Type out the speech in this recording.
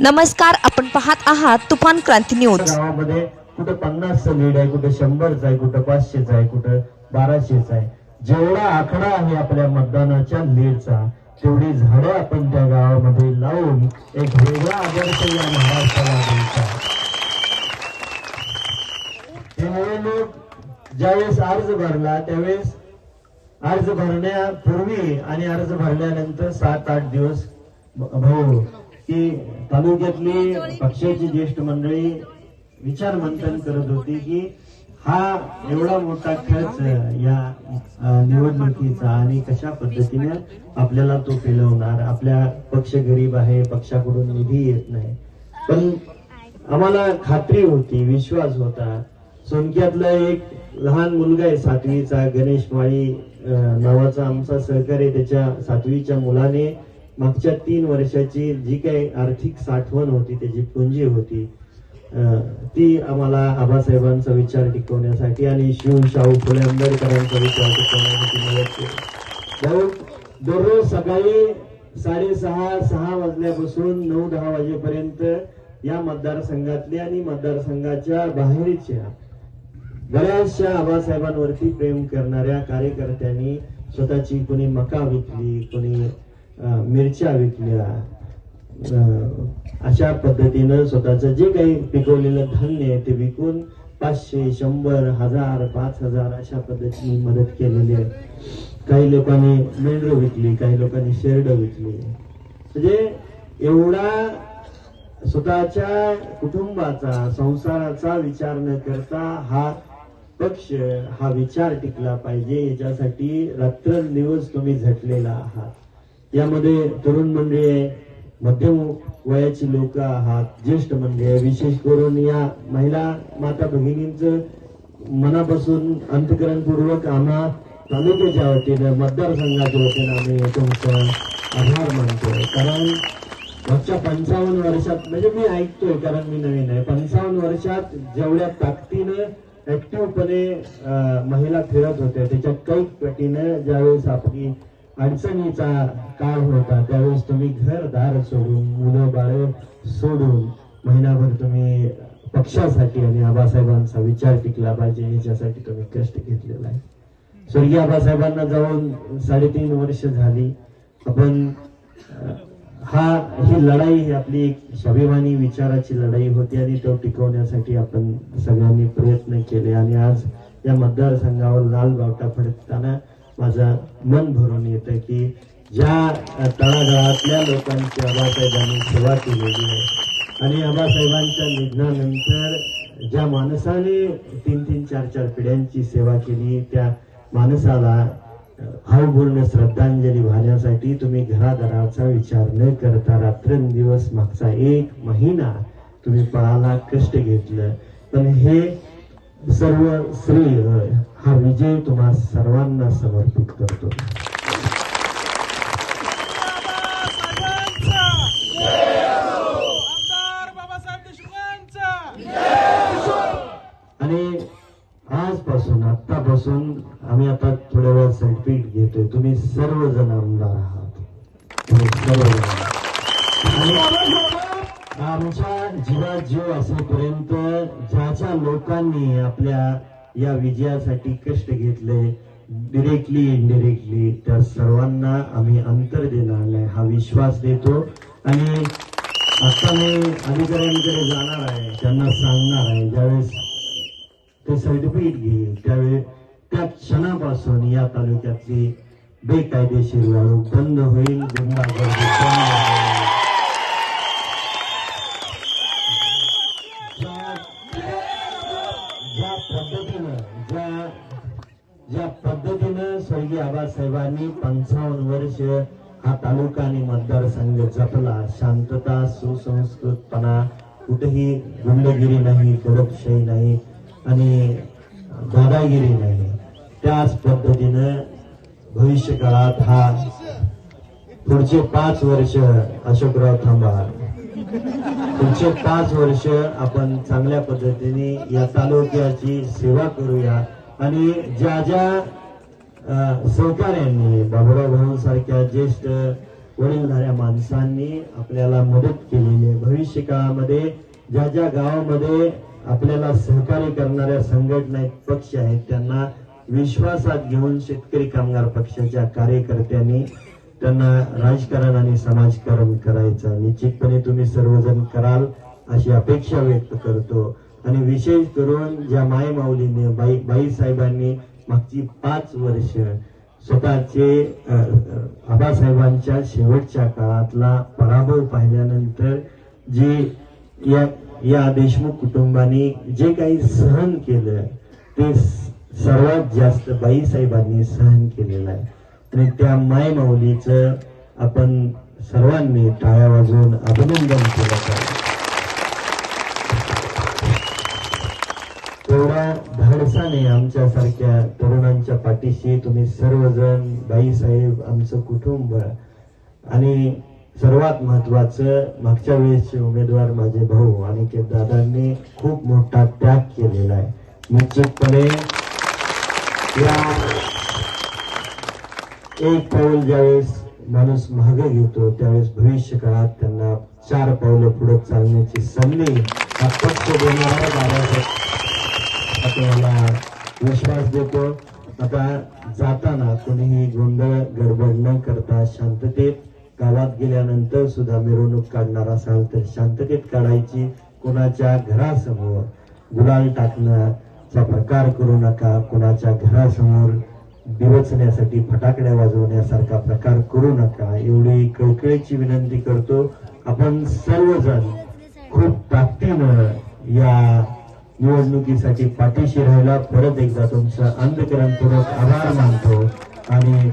नमस्कार आपण पाहत आहात तुफान क्रांती न्यूज. गावामध्ये कुठं पन्नासचं लीड आहे कुठं शंभरच आहे कुठं पाचशेच आहे कुठं बाराशेच आहे. जेवढा आकडा आहे आपल्या मतदानाच्या लीडचा तेवढी झाडं आपण त्या गावामध्ये लावून एक वेगळा आदर्श या महाराष्ट्राला द्यायचा त्यामुळे लोक ज्यावेळेस अर्ज भरला त्यावेळेस अर्ज भरण्यापूर्वी आणि अर्ज भरल्यानंतर सात आठ दिवस भाऊ की तालुक्यातली पक्षाची ज्येष्ठ मंडळी विचार मंथन करत होती की हा एवढा मोठा खर्च या निवडणुकीचा आणि कशा पद्धतीने आपल्याला तो पेलवणार? आपल्या पक्ष गरीब आहे पक्षाकडून निधी येत नाही. पण आम्हाला खात्री होती विश्वास होता. सोनक्यातला एक लहान मुलगा आहे सातवीचा गणेश माळी नावाचा आमचा सहकारी त्याच्या सातवीच्या मुलाने मागच्या तीन वर्षाची जी काही आर्थिक साठवण होती त्याची पुंजी होती ती आम्हाला आबासाहेबांचा विचार टिकवण्यासाठी आणि शिव शाहू फुले आंबेडकरांचा विचार टिकवण्यासाठी मदत केली. भाऊ, दररोज सकाळी साडेसहा सहा वाजल्यापासून नऊ दहा वाजेपर्यंत या मतदारसंघातले आणि मतदारसंघाच्या बाहेरच्या बऱ्याचशा आबासाहेबांवरती प्रेम करणाऱ्या कार्यकर्त्यांनी स्वतःची कोणी मका विकली कोणी मिरच्या विकल्या. अशा पद्धतीनं स्वतःचं जे काही पिकवलेलं धान्य आहे ते विकून पाचशे शंभर हजार पाच हजार अशा पद्धतीने मदत केलेली आहे. काही लोकांनी मेंढर विकली काही लोकांनी शेरड विकली. म्हणजे एवढा स्वतःच्या कुटुंबाचा संसाराचा विचार न करता हा पक्ष हा विचार टिकला पाहिजे. याच्यासाठी रात्रंदिवस तुम्ही झटलेला आहात. यामध्ये तरुण मंडळी आहे मध्यम वयाची लोक आहात ज्येष्ठ मंडळी आहे. विशेष करून या महिला माता भगिनींचं मनापासून अंतकरणपूर्वक आम्हा तालुक्याच्या वतीनं मतदारसंघाच्या वतीनं आम्ही तुमचं आभार मानतो कारण मागच्या पंचावन्न वर्षात म्हणजे मी ऐकतोय कारण मी नवीन आहे. पंचावन्न वर्षात जेवढ्या ताकदीनं ऍक्टिव्हपणे अं, महिला फिरत होत्या त्याच्या कैक पटीनं ज्यावेळेस आपली अडचणीचा काळ होता. त्यावेळेस तुम्ही घर दार सोडून मुलं बाळ सोडून महिनाभर तुम्ही पक्षासाठी आणि आबासाहेबांचा विचार टिकला पाहिजे याच्यासाठी तुम्ही कष्ट घेतलेला आहे. स्वर्गीय आबासाहेबांना जाऊन साडेतीन वर्ष झाली. आपण हा ही लढाई ही आपली एक स्वाभिमानी विचाराची लढाई होती आणि तो टिकवण्यासाठी आपण सगळ्यांनी प्रयत्न केले. आणि आज या मतदारसंघावर लाल बावटा फडकताना माझं मन भरून येतं की ज्या तळागाळातल्या लोकांची आबासाहेबांनी सेवा केलेली आहे. आणि आबासाहेबांच्या निधनानंतर ज्या माणसाने तीन तीन चार चार पिढ्यांची सेवा केली त्या माणसाला भावपूर्ण श्रद्धांजली वाहण्यासाठी तुम्ही घरादाराचा विचार न करता रात्रंदिवस मागचा एक महिना तुम्ही पळाला कष्ट घेतलं. पण हे सर्व श्रेय हा विजय तुम्हा सर्वांना समर्पित करतो. आणि आजपासून आतापासून आम्ही आता थोड्या वेळात सर्टिफिकेट घेतोय. तुम्ही सर्वजण आमदार आहात. सर्वजण. आमच्या जीवात जीव असेपर्यंत ज्या लोकांनी आपल्या या विजयासाठी कष्ट घेतले डिरेक्टली इनडिरेक्टली त्या सर्वांना आम्ही अंतर देणार नाही हा विश्वास देतो. आणि आता मी अधिकाऱ्यांकडे जाणार आहे त्यांना सांगणार आहे ज्यावेळेस ते सर्टिफिकेट घेईल त्यावेळी त्या क्षणापासून या तालुक्यातली बेकायदेशीर वाळू बंद होईल गुंडागर्दी बंद होईल ज्या ज्या पद्धतीनं ज्या ज्या पद्धतीनं स्वर्गीय आबासाहेबांनी पंचावन्न वर्ष हा तालुका आणि मतदारसंघ जपला शांतता सुसंस्कृतपणा कुठेही गुंडगिरी नाही दडपशाही नाही आणि दादागिरी नाही त्याच पद्धतीनं भविष्य काळात हा पुढचे पाच वर्ष अशोकराव थांबा पुढचे पाच वर्ष आपण चांगल्या पद्धतीने या तालुक्याची सेवा करूया. आणि ज्या ज्या सहकार्यांनी बाबुराव भाऊ सारख्या ज्येष्ठ वडीलधाऱ्या माणसांनी आपल्याला मदत केलेली आहे. भविष्य काळामध्ये ज्या ज्या गावामध्ये आपल्याला सहकार्य करणाऱ्या संघटना आहेत पक्ष आहेत त्यांना विश्वासात घेऊन शेतकरी कामगार पक्षाच्या कार्यकर्त्यांनी त्यांना राजकारण आणि समाजकारण करायचं. निश्चितपणे तुम्ही सर्वजण कराल अशी अपेक्षा व्यक्त करतो. आणि विशेष करून ज्या माय माऊलीने बाई बाई साहेबांनी मागची पाच वर्ष स्वतःचे आबासाहेबांच्या शेवटच्या काळातला पराभव पाहिल्यानंतर जे या या देशमुख कुटुंबाने जे काही सहन केलं ते सर्वात जास्त बाई साहेबांनी सहन केलेलं आहे. आणि त्या माय माऊलीचं आपण सर्वांनी टाळ्या वाजवून अभिनंदन केलं पाहिजे. तेवढ्या धाडसाने आमच्यासारख्या तरुणांच्या पाठीशी तुम्ही सर्वजण बाईसाहेब आमचं कुटुंब आणि सर्वात महत्वाचं मागच्या वेळेसचे उमेदवार माझे भाऊ आणि दादांनी खूप मोठा त्याग केलेला आहे. निश्चितपणे या एक पाऊल ज्यावेळेस माणूस मागे घेतो त्यावेळेस भविष्य काळात त्यांना चार पावलं पुढे चालण्याची संधी हा पक्ष देणारा बाबासाहेब आपल्याला विश्वास देतो. आता जाताना कोणीही गोंधळ गडबड न करता शांततेत गावात गेल्यानंतर सुद्धा मिरवणूक काढणार असाल तर शांततेत काढायची कोणाच्या घरासमोर गुलाल टाकण्याचा प्रकार करू नका. कोणाच्या घरासमोर दिवचण्यासाठी फटाकड्या वाजवण्यासारखा प्रकार करू नका. एवढी कळकळीची विनंती करतो. आपण सर्वजण खूप ताकदीनं या निवडणुकीसाठी पाठीशी राहायला परत एकदा तुमचं अंधकरणपूर्वक आभार मानतो आणि